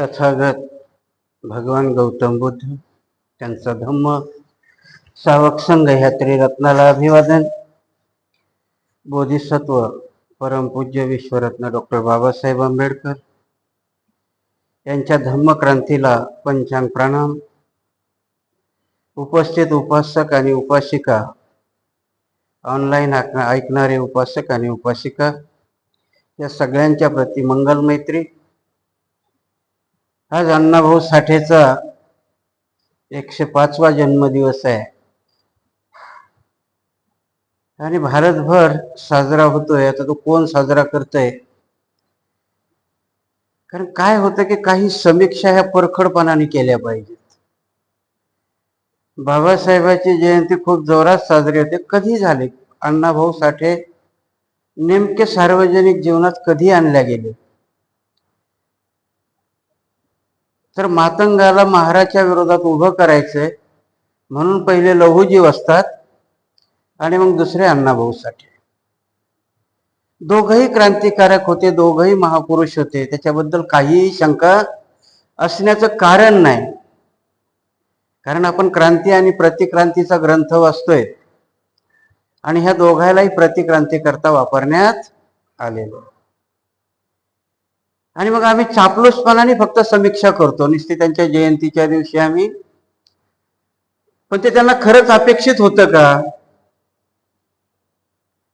तथागत भगवान गौतम बुद्ध त्यांचा धम्म सावक संघ ह्या त्रिरत्नाला अभिवादन. बोधिसत्व परमपूज्य विश्वरत्न डॉक्टर बाबासाहेब आंबेडकर यांच्या धम्मक्रांतीला पंचांग प्रणाम. उपस्थित उपासक आणि उपासिका ऑनलाईन ऐकणारे उपासक आणि उपासिका या सगळ्यांच्या प्रती मंगल मैत्री आज अण्णाभाऊ साठेचा एकशे पाचवा जन्मदिवस आहे. आणि भारतभर साजरा होतोय. आता तो कोण साजरा करतोय? कारण काय होतं की काही समीक्षा ह्या परखडपणाने केल्या पाहिजेत. बाबासाहेबाची जयंती खूप जोरात साजरी होते. कधी झाली? अण्णाभाऊ साठे नेमके सार्वजनिक जीवनात कधी आणल्या गेले? तर मातंगाला महाराच्या विरोधात उभं करायचंय. म्हणून पहिले लहुजी असतात आणि मग दुसरे अण्णाभाऊ साठे दोघही क्रांतिकारक होते दोघही महापुरुष होते. त्याच्याबद्दल काहीही शंका असण्याचं कारण नाही. कारण आपण क्रांती आणि प्रतिक्रांतीचा ग्रंथ वाचतोय. आणि ह्या दोघांलाही प्रतिक्रांती करता वापरण्यात आलेलं आणि मग आम्ही चापलूसपणाने फक्त समीक्षा करतो. नुसते त्यांच्या जयंतीच्या दिवशी आम्ही. पण ते त्यांना खरंच अपेक्षित होतं का?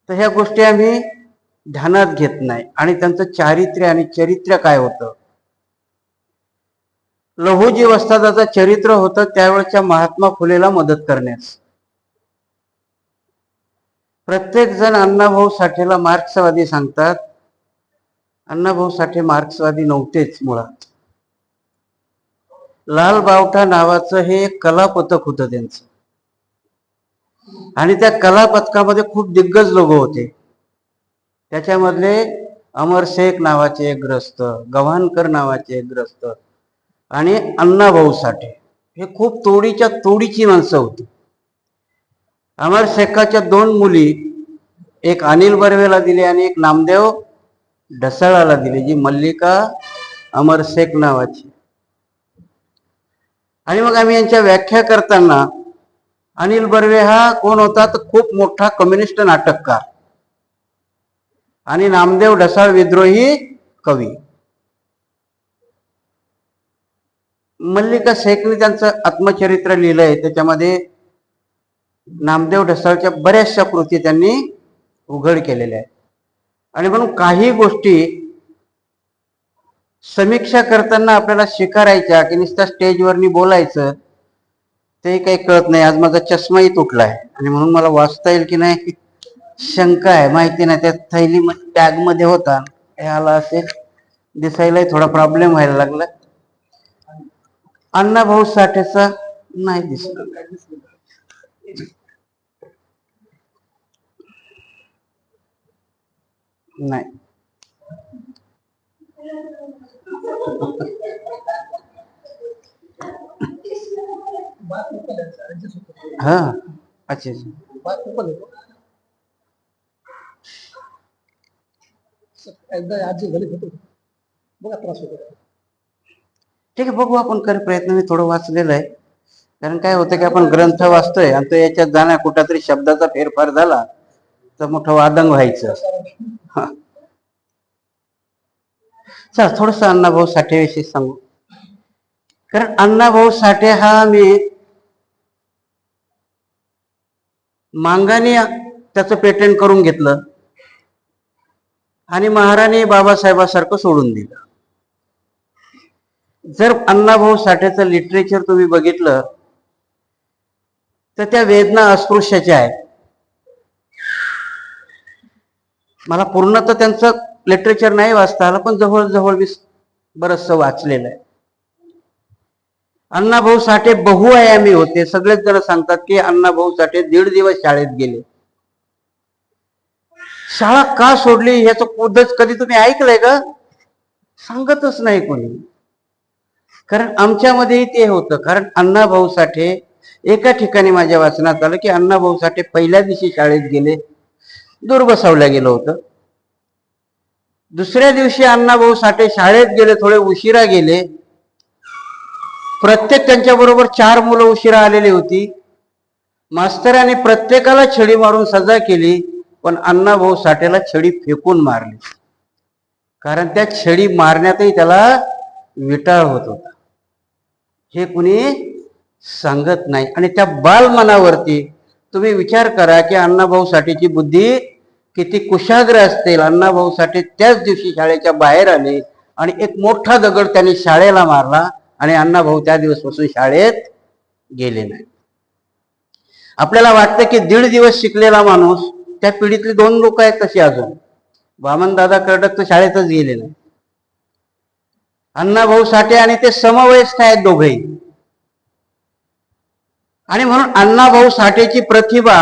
तर ह्या गोष्टी आम्ही ध्यानात घेत नाही. आणि त्यांचं चारित्र्य आणि चरित्र काय होतं? लहूजी वस्तादाचं चरित्र होतं त्यावेळच्या महात्मा फुलेला मदत करण्यास. प्रत्येक जण अण्णाभाऊ साठेला मार्क्सवादी सांगतात. अण्णाभाऊ साठे मार्क्सवादी नव्हतेच मुळात. लाल बावटा नावाचं हे एक कला पथक होतं त्यांचं. आणि त्या कला पथकामध्ये खूप दिग्गज लोक होते. त्याच्यामधले अमर शेख नावाचे एक ग्रस्त गव्हाणकर नावाचे एक ग्रस्त आणि अण्णाभाऊ साठे हे खूप तोडीच्या तोडीची माणसं होती. अमर शेखाच्या दोन मुली एक अनिल बर्वेला दिली आणि एक नामदेव ढसाळाला दिली जी मल्लिका अमर शेख नावाची. आणि मग आम्ही यांच्या व्याख्या करताना अनिल बर्वे हा कोण होता? तर खूप मोठा कम्युनिस्ट नाटककार. आणि नामदेव ढसाळ विद्रोही कवी. मल्लिका शेखने त्यांचं आत्मचरित्र लिहिलंय. त्याच्यामध्ये नामदेव ढसाळच्या बऱ्याचशा कृती त्यांनी उघड केलेल्या आहेत. आणि म्हणून काही गोष्टी समीक्षा करताना आपल्याला स्वीकारायच्या की नुसत्या स्टेजवरनी बोलायचं ते काही कळत नाही. आज माझा चष्माही तुटलाय. आणि म्हणून मला वाचता येईल की नाही? शंका आहे. माहिती नाही. त्या थैली बॅगमध्ये होता. हे आला असेल. दिसायलाही थोडा प्रॉब्लेम व्हायला लागला. अण्णाभाऊ साठेचा नाही दिसला. नाही. हा अच्छा अच्छा. एकदा आजी होतो बघा त्रास होतो ठीक आहे बघू आपण कर प्रयत्न मी थोडं वाचलेलं आहे. कारण काय होतं की आपण ग्रंथ वाचतोय आणि तो याच्यात जाण्या कुठं तरी शब्दाचा फेरफार झाला तर मोठं वादंग व्हायचं. हा. चला थोडस अण्णाभाऊ साठेविषयी सांगू. कारण अण्णाभाऊ साठे हा मी मांगाने त्याचं पेटेंट करून घेतलं आणि महाराणी बाबासाहेबासारखं सोडून दिलं. जर अण्णाभाऊ साठेचं लिटरेचर तुम्ही बघितलं तर त्या वेदना अस्पृश्याच्या आहेत. मला पूर्ण तर त्यांचं लिटरेचर नाही वाचता आलं पण जवळजवळ मी बरंचसं वाचलेलं आहे. अण्णाभाऊ साठे बहुआयामी होते. सगळेच जण सांगतात की अण्णाभाऊ साठे दीड दिवस शाळेत गेले. शाळा का सोडली ह्याचं पद्धत कधी तुम्ही ऐकलंय का? सांगतच नाही कोणी. कारण आमच्यामध्येही ते होतं. कारण अण्णाभाऊ साठे एका ठिकाणी माझ्या वाचनात आलं की अण्णाभाऊ साठे पहिल्या दिवशी शाळेत गेले. दूर बसवलं गेलं होतं. दुसऱ्या दिवशी अण्णाभाऊ साठे शाळेत गेले थोडे उशिरा गेले. प्रत्येक त्यांच्याबरोबर चार मुलं उशिरा आलेली होती. मास्तराने प्रत्येकाला छडी मारून सजा केली पण अण्णाभाऊ साठेला छडी फेकून मारली. कारण त्या छडी मारण्यातही त्याला विटाळ होत होता. हे कुणी सांगत नाही. आणि त्या बालमनावरती तुम्ही विचार करा की अण्णाभाऊ साठेची बुद्धी किती कुशाग्र असतील. अण्णाभाऊ साठे त्याच दिवशी शाळेच्या बाहेर आले आणि एक मोठा दगड त्यांनी शाळेला मारला आणि अण्णाभाऊ त्या दिवसपासून शाळेत गेले नाही आपल्याला वाटतं की दीड दिवस शिकलेला माणूस त्या पिढीतले दोन लोक आहेत तशी अजून. वामनदादा कर्डक तर शाळेतच गेले नाही अण्णाभाऊ साठे आणि ते समवयस्क आहेत दोघेही. आणि म्हणून अण्णाभाऊ साठेची प्रतिभा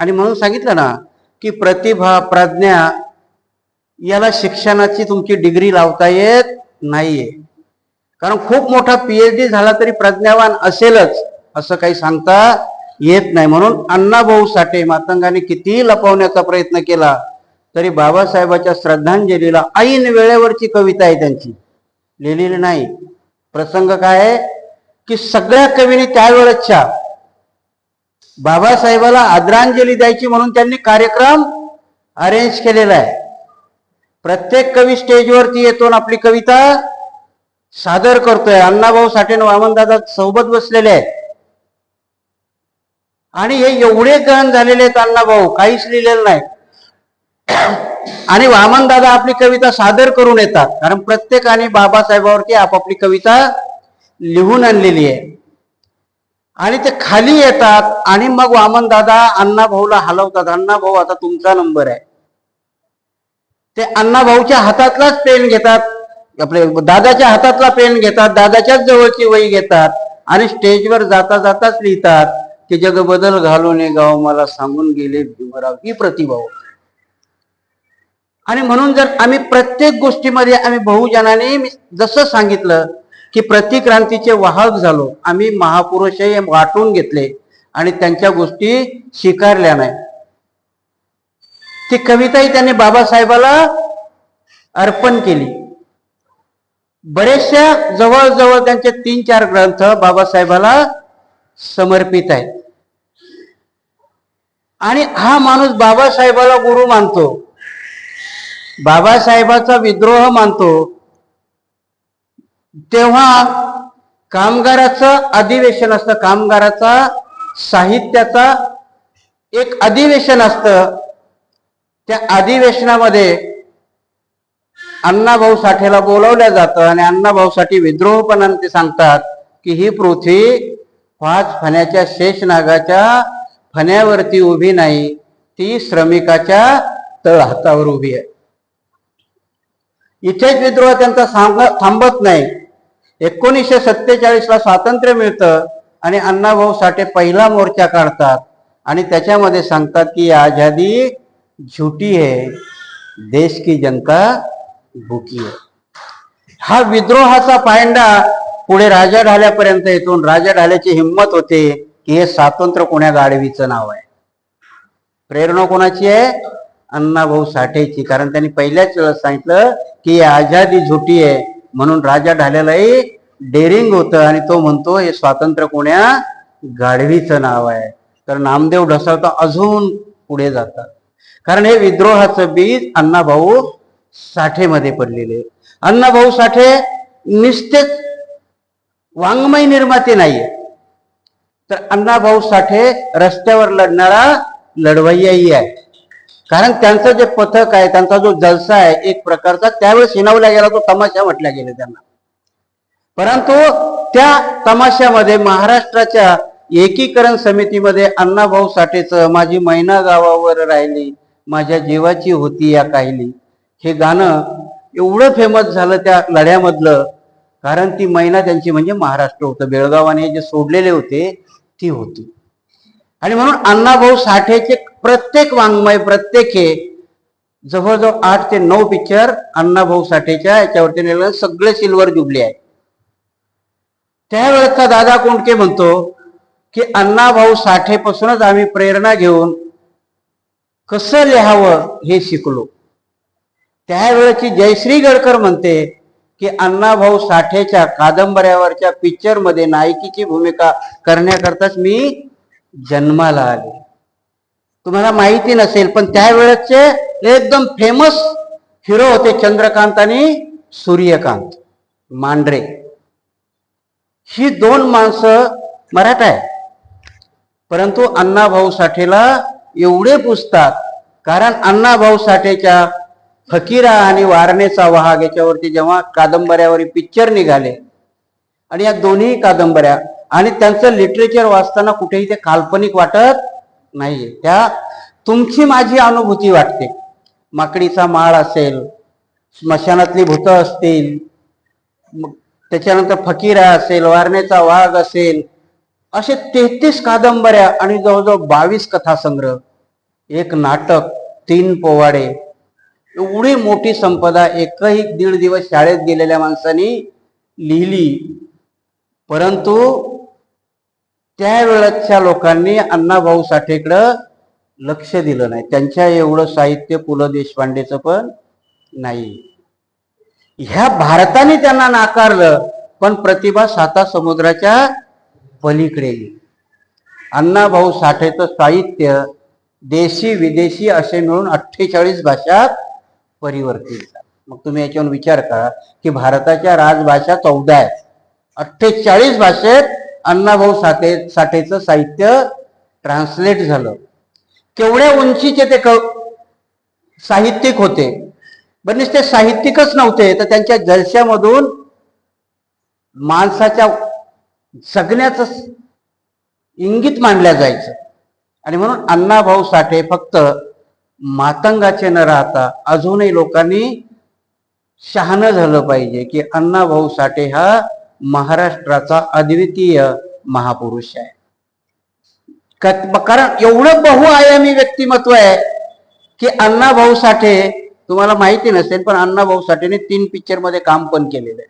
आणि म्हणून सांगितलं ना की प्रतिभा प्रज्ञा याला शिक्षणाची तुमची डिग्री लावता येत नाहीये. कारण खूप मोठा पीएचडी झाला तरी प्रज्ञावान असेलच असं काही सांगता येत नाही. म्हणून अण्णाभाऊ साठे मातंगाने कितीही लपवण्याचा प्रयत्न केला तरी बाबासाहेबाच्या श्रद्धांजलीला ऐन वेळेवरची कविता आहे त्यांची. लिहिलेली नाही. प्रसंग काय आहे? की सगळ्या कवीने त्यावेळेच्या बाबासाहेबाला आदरांजली द्यायची म्हणून त्यांनी कार्यक्रम अरेंज केलेला आहे. प्रत्येक कवी स्टेजवरती येतो आणि आपली कविता सादर करतोय. अण्णाभाऊ साठे आणि वामनदादा सोबत बसलेले आहेत. आणि हे एवढे गहन झालेले आहेत अण्णाभाऊ काहीच लिहिलेलं नाही. आणि वामनदादा आपली कविता सादर करून येतात. कारण प्रत्येकाने बाबासाहेबावरती आपापली कविता लिहून आणलेली आहे. आणि ते खाली येतात आणि मग वामन दादा अण्णा भाऊला हलवतात. अण्णा भाऊ आता तुमचा नंबर आहे. ते अण्णा भाऊच्या हातातलाच पेन घेतात. आपले दादाच्या हातातला पेन घेतात. दादाच्याच जवळची वही घेतात. आणि स्टेजवर जाता जाताच लिहितात की जग बदल घालून गाव मला सांगून गेले भीमराव. ही प्रतिभा आणि म्हणून जर आम्ही प्रत्येक गोष्टीमध्ये आम्ही बहुजनाने जसं सांगितलं की प्रतिक्रांतीचे वाहक झालो. आम्ही महापुरुषही वाटून घेतले आणि त्यांच्या गोष्टी स्वीकारल्या नाही. ती कविताही त्यांनी बाबासाहेबाला अर्पण केली. बरेचशा जवळजवळ त्यांचे तीन चार ग्रंथ बाबासाहेबाला समर्पित आहेत. आणि हा माणूस बाबासाहेबाला गुरु मानतो. बाबासाहेबाचा विद्रोह मानतो. तेव्हा कामगाराचं अधिवेशन असतं. कामगाराचा साहित्याचा एक अधिवेशन असतं. त्या अधिवेशनामध्ये अण्णाभाऊ साठेला बोलवल्या जातं आणि अण्णाभाऊ साठी विद्रोहपणाने ते सांगतात की ही पृथ्वी पाच फण्याच्या शेषनागाच्या फण्यावरती उभी नाही ती श्रमिकाच्या तळ हातावर उभी आहे. इथेच विद्रोह त्यांचा सांग थांबत नाही. एकोणीसशे सत्तेचाळीसला स्वातंत्र्य मिळतं आणि अण्णाभाऊ साठे पहिला मोर्चा काढतात. आणि त्याच्यामध्ये सांगतात की आझादी झुटी है देश की जनता भुकी है. हा विद्रोहाचा पायंडा पुढे राजा ढाल्यापर्यंत येतो राजा ढाल्याची हिंमत होते की हे स्वातंत्र्य कोण्या गाडवीचं नाव आहे? प्रेरणा कोणाची आहे? अण्णाभाऊ साठेची. कारण त्यांनी पहिल्याच वेळेस सांगितलं की आझादी झुटी आहे म्हणून राजा ढाल्यालाही डेरिंग होतं आणि तो म्हणतो हे स्वातंत्र्य कोण्या? गाढवीचं नाव आहे. तर नामदेव ढसाळता अजून पुढे जातात. कारण हे विद्रोहाचं बीज अण्णाभाऊ साठेमध्ये पडलेले. अण्णाभाऊ साठे निस्तेच वाङ्मय निर्माते नाहीये. तर अण्णाभाऊ साठे रस्त्यावर लढणारा लढवय्याही आहे कारण त्यांचं जे पथक आहे त्यांचा जो जलसा आहे एक प्रकारचा त्यावेळेस हिनवला गेला तो तमाशा म्हटल्या गेला त्यांना. परंतु त्या तमाशामध्ये महाराष्ट्राच्या एकीकरण समितीमध्ये अण्णाभाऊ साठेचं माझी मैना गावावर राहिली माझ्या जीवाची होती या काहिली हे गाणं एवढं फेमस झालं त्या लढ्यामधलं कारण ती मैना त्यांची म्हणजे महाराष्ट्र होतं. बेळगावाने जे सोडलेले होते ती होती. आणि म्हणून अण्णाभाऊ साठेचे प्रत्येक वाङ्मय प्रत्येक हे जवळजवळ आठ ते नऊ पिक्चर अण्णाभाऊ साठेच्या याच्यावरती नेलं सगळे सिल्वर जुबले आहे त्यावेळेचा दादा कोंडके म्हणतो की अण्णाभाऊ साठेपासूनच आम्ही प्रेरणा घेऊन कसं लिहावं हे शिकलो. त्यावेळेची जयश्री गडकर म्हणते की अण्णाभाऊ साठेच्या कादंबऱ्यावरच्या पिक्चरमध्ये नायकीची भूमिका करण्याकरताच मी जन्माला आले. तुम्हाला माहिती नसेल पण त्यावेळेसचे एकदम फेमस हिरो होते चंद्रकांत आणि सूर्यकांत मांढरे. ही दोन माणसं मराठा आहे परंतु अण्णाभाऊ साठेला एवढे पुजतात कारण अण्णाभाऊ साठेच्या फकीरा आणि वारणेचा वाहक याच्यावरती जेव्हा कादंबऱ्यावर पिक्चर निघाले आणि या दोन्ही कादंबऱ्या आणि त्यांचं लिटरेचर वाचताना कुठेही ते काल्पनिक वाटत नाहीये. त्या तुमची माझी अनुभूती वाटते. माकडीचा माळ असेल स्मशानातली भूतं असतील मग त्याच्यानंतर फकीरा असेल वारणेचा वाघ असेल असे तेहतीस कादंबऱ्या आणि जवळजवळ बावीस कथासंग्रह एक नाटक तीन पोवाडे एवढी मोठी संपदा एकही दीड दिवस शाळेत गेलेल्या माणसांनी लिहिली. परंतु त्यावेळच्या लोकांनी अण्णाभाऊ साठेकडं लक्ष दिलं नाही. त्यांच्या एवढं साहित्य पु ल देशपांडेचं पण नाही. ह्या भारताने त्यांना नाकारलं पण प्रतिभा साता समुद्राच्या पलीकडे. अण्णाभाऊ साठेचं साहित्य देशी विदेशी असे मिळून अठ्ठेचाळीस भाषात परिवर्तित मग तुम्ही याच्यावर विचार करा की भारताच्या राजभाषा चौदा आहेत. अठ्ठेचाळीस भाषेत अण्णाभाऊ साठे साठेचं साहित्य ट्रान्सलेट झालं. केवढ्या उंचीचे ते क साहित्यिक होते. बरेच ते साहित्यिकच नव्हते तर त्यांच्या जलशामधून माणसाच्या जगण्याचं इंगित मांडल्या जायचं. आणि म्हणून अण्णाभाऊ साठे फक्त मातंगाचे न राहता अजूनही लोकांनी शहाणं झालं पाहिजे की अण्णाभाऊ साठे हा महाराष्ट्राचा अद्वितीय महापुरुष आहे. कारण एवढं बहुआयामी व्यक्तिमत्व आहे की अण्णा भाऊ साठे तुम्हाला माहिती नसेल पण अण्णा भाऊ साठेने तीन पिक्चरमध्ये काम पण केलेलं आहे.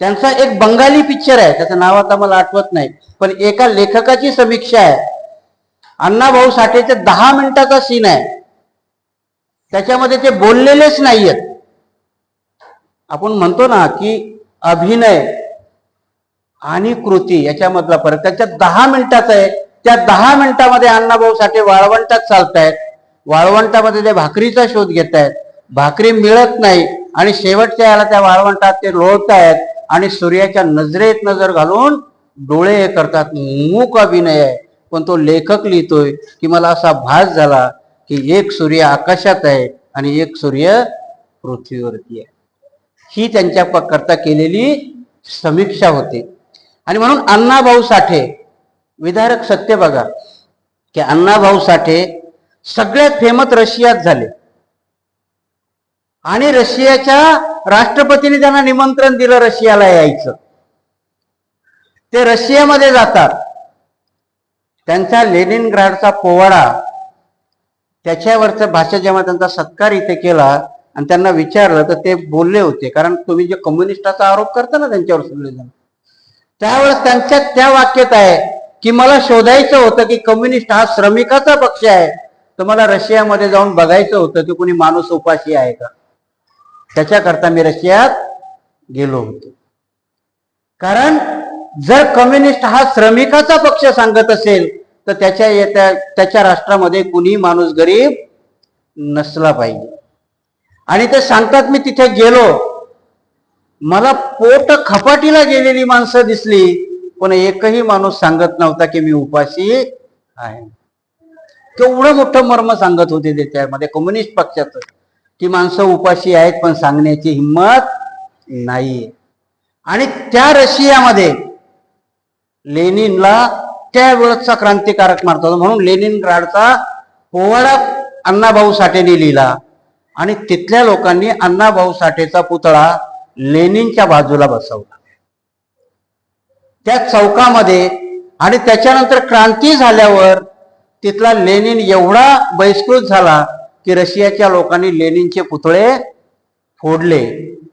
त्यांचा एक बंगाली पिक्चर आहे त्याचं नाव आता मला आठवत नाही पण एका लेखकाची समीक्षा आहे. अण्णा भाऊ साठेचे दहा मिनिटाचा सीन आहे. त्याच्यामध्ये ते बोललेलेच नाहीयेत. आपण म्हणतो ना की अभिनय आणि कृती याच्यामधला फरक. त्याच्या दहा मिनिटाचा आहे. त्या दहा मिनिटामध्ये अण्णाभाऊ साठे वाळवंटात चालतायत. वाळवंटामध्ये ते भाकरीचा शोध घेत आहेत भाकरी मिळत नाही आणि शेवटच्या याला त्या वाळवंटात ते लोळतायत आणि सूर्याच्या नजरेत नजर घालून डोळे हे करतात. मूक अभिनय आहे. पण तो लेखक लिहितोय की मला असा भास झाला की एक सूर्य आकाशात आहे आणि एक सूर्य पृथ्वीवरती आहे. ही त्यांच्या करता केलेली समीक्षा होती. आणि म्हणून अण्णाभाऊ साठे विधारक सत्य बघा की अण्णाभाऊ साठे सगळ्यात फेमस रशियात झाले. आणि रशियाच्या राष्ट्रपतीने त्यांना निमंत्रण दिलं रशियाला यायचं. ते रशियामध्ये जातात. त्यांचा लेनिनग्राडचा पोवाडा त्याच्यावरचं भाषा जेव्हा त्यांचा सत्कार इथे केला आणि त्यांना विचारलं तर ते बोलले होते. कारण तुम्ही जे कम्युनिस्टाचा आरोप करता ना त्यांच्यावर सगळेजण त्यावेळेस त्यांच्या त्या वाक्यात आहे की मला शोधायचं होतं की कम्युनिस्ट हा श्रमिकाचा पक्ष आहे. तर मला रशियामध्ये जाऊन बघायचं होतं की कुणी माणूस उपाशी आहे का. त्याच्याकरता मी रशियात गेलो होतो. कारण जर कम्युनिस्ट हा श्रमिकाचा पक्ष सांगत असेल तर त्याच्या येत्या त्याच्या राष्ट्रामध्ये कुणी माणूस गरीब नसला पाहिजे. आणि ते सांगतात मी तिथे गेलो. मला पोट खपाटीला गेलेली माणसं दिसली. पण एकही माणूस सांगत नव्हता की मी उपाशी आहे. केवढं मोठं मर्म सांगत होते ते त्यामध्ये. कम्युनिस्ट पक्षाचं. की माणसं उपाशी आहेत पण सांगण्याची हिंमत नाहीये आणि त्या रशियामध्ये लेनिनला त्यावेळचा क्रांतिकारक मारतो म्हणून लेनिन ग्राडचा पोवाडा अण्णाभाऊ साठेने लिहिला. आणि तिथल्या लोकांनी अण्णाभाऊ साठेचा पुतळा लेनिनच्या बाजूला बसवला. त्या चौकामध्ये आणि त्याच्यानंतर क्रांती झाल्यावर तिथला लेनिन एवढा बहिष्कृत झाला की रशियाच्या लोकांनी लेनिनचे पुतळे फोडले.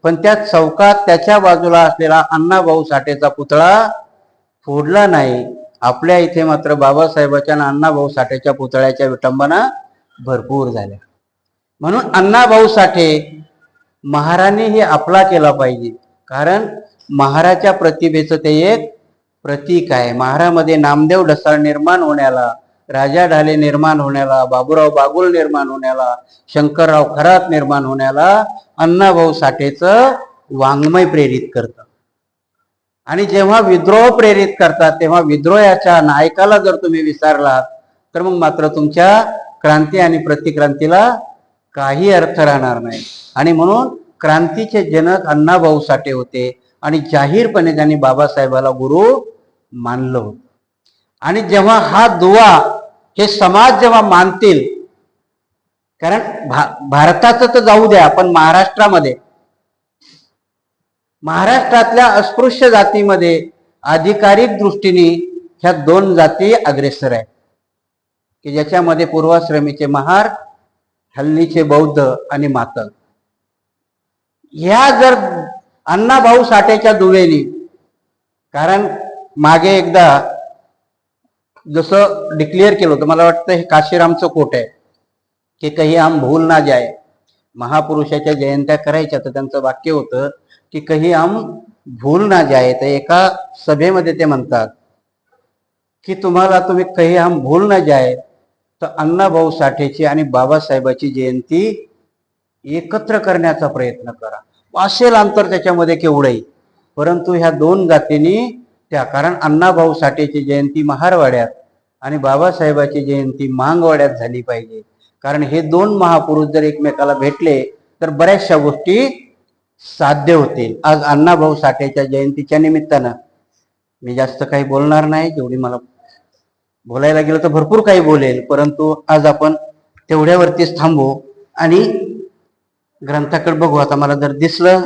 पण त्या चौकात त्याच्या बाजूला असलेला अण्णाभाऊ साठेचा पुतळा फोडला नाही. आपल्या इथे मात्र बाबासाहेबाच्या आणि अण्णाभाऊ साठेच्या पुतळ्याच्या विटंबना भरपूर झाल्या. म्हणून अण्णाभाऊ साठे महाराणी हे आपला केला पाहिजे. कारण महाराच्या प्रतिभेचं ते एक प्रतीक आहे. महारामध्ये नामदेव ढसाळ निर्माण होण्याला राजा ढाले निर्माण होण्याला बाबूराव बागुल निर्माण होण्याला शंकरराव खरात निर्माण होण्याला अण्णाभाऊ साठेचं वाङ्मय प्रेरित करतं. आणि जेव्हा विद्रोह प्रेरित करतात तेव्हा विद्रोहाच्या नायकाला जर तुम्ही विसरलात तर मग मात्र तुमच्या क्रांती आणि प्रतिक्रांतीला काही अर्थ राहणार नाही. आणि म्हणून क्रांतीचे जनक अण्णाभाऊ साठे होते आणि जाहीरपणे त्यांनी बाबासाहेबाला गुरु मानलं होतं. आणि जेव्हा हा दुवा हे समाज जेव्हा मानतील कारण भा भारताचं तर जाऊ द्या पण महाराष्ट्रामध्ये महाराष्ट्रातल्या अस्पृश्य जातीमध्ये अधिकारिक दृष्टीने ह्या दोन जाती अग्रेसर आहेत. की ज्याच्यामध्ये पूर्वाश्रमीचे महार हल्लीचे बौद्ध आणि मातल. ह्या जर अण्णाभाऊ साठेच्या दुवेनी कारण मागे एकदा जसं डिक्लेअर केलं होतं मला वाटतं हे काशीरामचं कोट आहे की काही आम भूल ना जाय महापुरुषाच्या जयंत्या करायच्या तर त्यांचं वाक्य होतं की काही आम भूल ना जाय तर एका सभेमध्ये ते म्हणतात की तुम्हाला तुम्ही काही हम भूल ना जाय तर अण्णाभाऊ साठेची आणि बाबासाहेबाची जयंती एकत्र करण्याचा प्रयत्न करा. असेल अंतर त्याच्यामध्ये केवढंही. परंतु ह्या दोन जातींनी त्या कारण अण्णाभाऊ साठेची जयंती महारवाड्यात आणि बाबासाहेबाची जयंती मांगवाड्यात झाली पाहिजे. कारण हे दोन महापुरुष जर एकमेकाला भेटले तर बऱ्याचशा गोष्टी साध्य होतील. आज अण्णाभाऊ साठेच्या जयंतीच्या निमित्तानं मी जास्त काही बोलणार नाही जेवढी मला बोलायला गेलं तर भरपूर काही बोलेल परंतु आज आपण तेवढ्यावरतीच थांबू आणि ग्रंथाकडे बघू. आता मला जर दिसलं